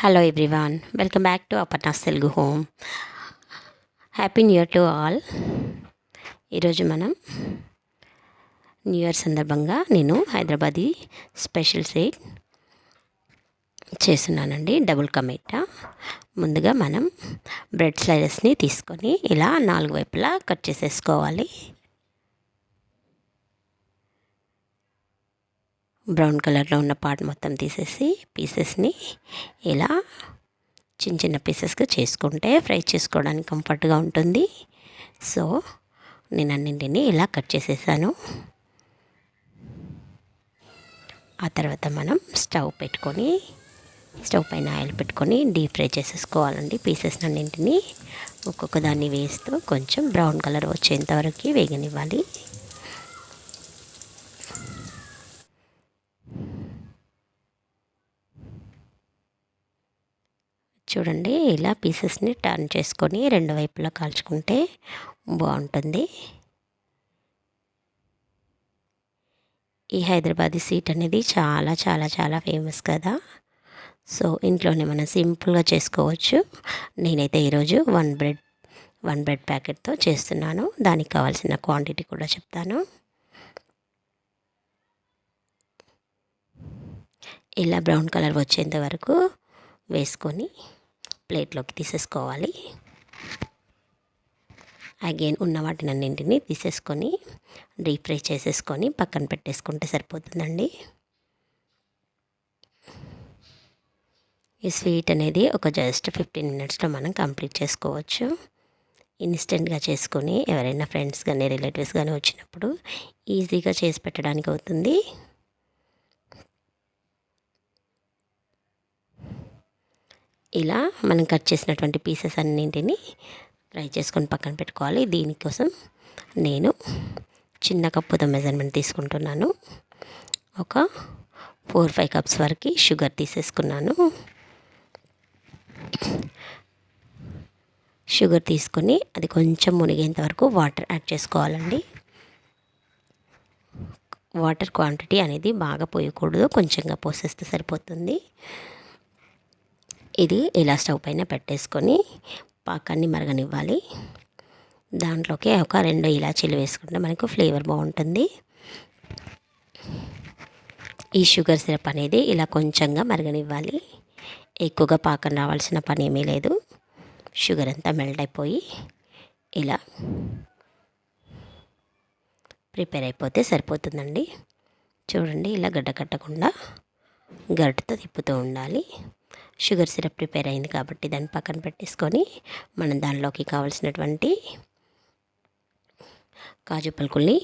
Hello everyone welcome back to Aparna's Telugu home happy new year to all ఈరోజు మనం new year సందర్భంగా నేను Hyderabadi special sweet చేస్తున్నానండి. Double ka meetha ముందుగా మనం బ్రెడ్ స్లైడర్స్ని తీసుకొని ఇలా నాలుగు వైపులా కట్ చేసేసుకోవాలి. బ్రౌన్ కలర్లో ఉన్న పార్ట్ మొత్తం తీసేసి పీసెస్ని ఇలా చిన్న చిన్న పీసెస్గా చేసుకుంటే ఫ్రై చేసుకోవడానికి కంఫర్ట్గా ఉంటుంది. సో నేను అన్నింటినీ ఇలా కట్ చేసేసాను. ఆ తర్వాత మనం స్టవ్ పెట్టుకొని స్టవ్ పైన ఆయిల్ పెట్టుకొని డీప్ ఫ్రై చేసేసుకోవాలండి. పీసెస్ అన్నింటినీ ఒక్కొక్క దాన్ని వేస్తూ కొంచెం బ్రౌన్ కలర్ వచ్చేంత వరకు వేగనివ్వాలి. చూడండి ఇలా పీసెస్ని టర్న్ చేసుకొని రెండు వైపులా కాల్చుకుంటే బాగుంటుంది. ఈ హైదరాబాదీ సీట్ అనేది చాలా చాలా చాలా ఫేమస్ కదా. సో ఇంట్లోనే మనం సింపుల్గా చేసుకోవచ్చు. నేనైతే ఈరోజు వన్ బ్రెడ్ వన్ బ్రెడ్ ప్యాకెట్తో చేస్తున్నాను. దానికి కావాల్సిన క్వాంటిటీ కూడా చెప్తాను. ఇలా బ్రౌన్ కలర్ వచ్చేంత వరకు వేసుకొని ప్లేట్లోకి తీసేసుకోవాలి. అగైన్ ఉన్న వాటిని అన్నింటినీ తీసేసుకొని డీప్ ఫ్రై చేసేసుకొని పక్కన పెట్టేసుకుంటే సరిపోతుందండి. ఈ స్వీట్ అనేది ఒక జస్ట్ ఫిఫ్టీన్ మినిట్స్లో మనం కంప్లీట్ చేసుకోవచ్చు. ఇన్స్టెంట్గా చేసుకొని ఎవరైనా ఫ్రెండ్స్ కానీ రిలేటివ్స్ కానీ వచ్చినప్పుడు ఈజీగా చేసి పెట్టడానికి అవుతుంది. ఇలా మనం కట్ చేసినటువంటి పీసెస్ అన్నింటిని ఫ్రై చేసుకొని పక్కన పెట్టుకోవాలి. దీనికోసం నేను చిన్న కప్పుతో మెజర్మెంట్ తీసుకుంటున్నాను. ఒక ఫోర్ ఫైవ్ కప్స్ వరకు షుగర్ తీసేసుకున్నాను. షుగర్ తీసుకొని అది కొంచెం మునిగేంత వరకు వాటర్ యాడ్ చేసుకోవాలండి. వాటర్ క్వాంటిటీ అనేది బాగా పోయకూడదు. కొంచెంగా పోసేస్తే సరిపోతుంది. ఇది ఇలా స్టవ్ పైన పెట్టేసుకొని పాకాన్ని మరగనివ్వాలి. దాంట్లోకి ఒక రెండు ఇలాచీలు వేసుకుంటే మనకు ఫ్లేవర్ బాగుంటుంది. ఈ షుగర్ సిరప్ అనేది ఇలా కొంచెంగా మరగనివ్వాలి. ఎక్కువగా పాకం రావాల్సిన పని ఏమీ లేదు. షుగర్ అంతా మెల్ట్ అయిపోయి ఇలా ప్రిపేర్ అయిపోతే సరిపోతుందండి. చూడండి ఇలా గడ్డ కట్టకుండా గడ్డతో తిప్పుతూ ఉండాలి. షుగర్ సిరప్ ప్రిపేర్ అయింది కాబట్టి దాన్ని పక్కన పెట్టేసుకొని మనం దానిలోకి కావాల్సినటువంటి కాజు పలుకుల్ని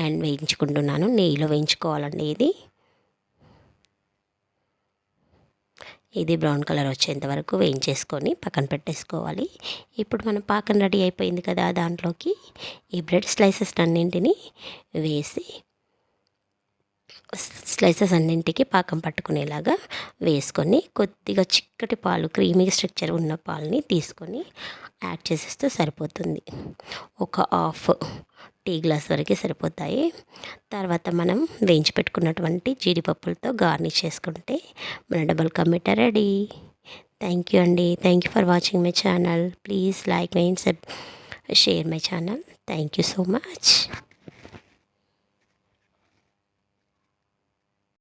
అండ్ వేయించుకుంటున్నాను. నెయ్యిలో వేయించుకోవాలండి ఇది. ఇది బ్రౌన్ కలర్ వచ్చేంత వరకు వేయించేసుకొని పక్కన పెట్టేసుకోవాలి. ఇప్పుడు మనం పాకం రెడీ అయిపోయింది కదా దాంట్లోకి. ఈ బ్రెడ్ స్లైసెస్ అన్నింటినీ వేసి స్లైసెస్ అన్నింటికి పాకం పట్టుకునేలాగా వేసుకొని కొద్దిగా చిక్కటి పాలు క్రీమీ స్ట్రక్చర్ ఉన్న పాలని తీసుకొని యాడ్ చేసేస్తే సరిపోతుంది. ఒక హాఫ్ టీ గ్లాస్ వరకు సరిపోతాయి. తర్వాత మనం వేయించి పెట్టుకున్నటువంటి జీడిపప్పులతో గార్నిష్ చేసుకుంటే మన double ka meetha ready. Thank you అండి. Thank you for watching my channel please like my share my channel thank you so much